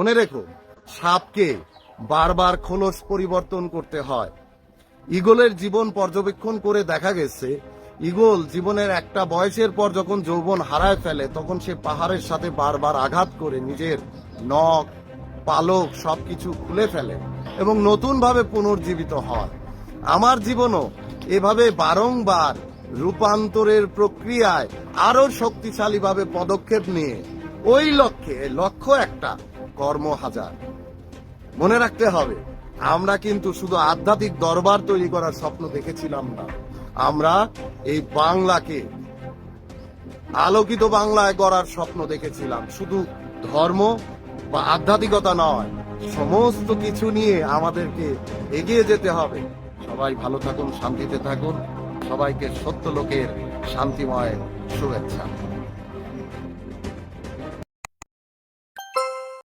মনে রেখো, সাপকে বারবার খোলস পরিবর্তন করতে হয়। ইগলের জীবন পর্যবেক্ষণ করে দেখা গেছে, ইগল জীবনের একটা বয়সের পর যখন যৌবন হারায় ফেলে, তখন সে পাহাড়ের সাথে বারবার আঘাত করে নিজের নখ, পালক সবকিছু খুলে ফেলে এবং নতুনভাবে পুনর্জীবিত হয়। আমার জীবনও এভাবে বারংবার রূপান্তরের প্রক্রিয়ায় আরও শক্তিশালীভাবে পদক্ষেপ নিয়ে। ওই লক্ষ্যে, লক্ষ্য একটা কর্ম হাজার। মনে রাখতে হবে, আমরা কিন্তু শুধু আধ্যাত্মিক দরবার তৈরি করার স্বপ্ন দেখেছিলাম না। আমরা এই বাংলাকে, আলোকিত বাংলায় গড়ার স্বপ্ন দেখেছিলাম। শুধু ধর্ম বা আধ্যাত্মিকতা নয়, সমস্ত কিছু নিয়ে আমাদেরকে এগিয়ে যেতে হবে। সবাই ভালো থাকুন, শান্তিতে থাকুন। সবাইকে সত্য লোকের শান্তিময় শুভেচ্ছা।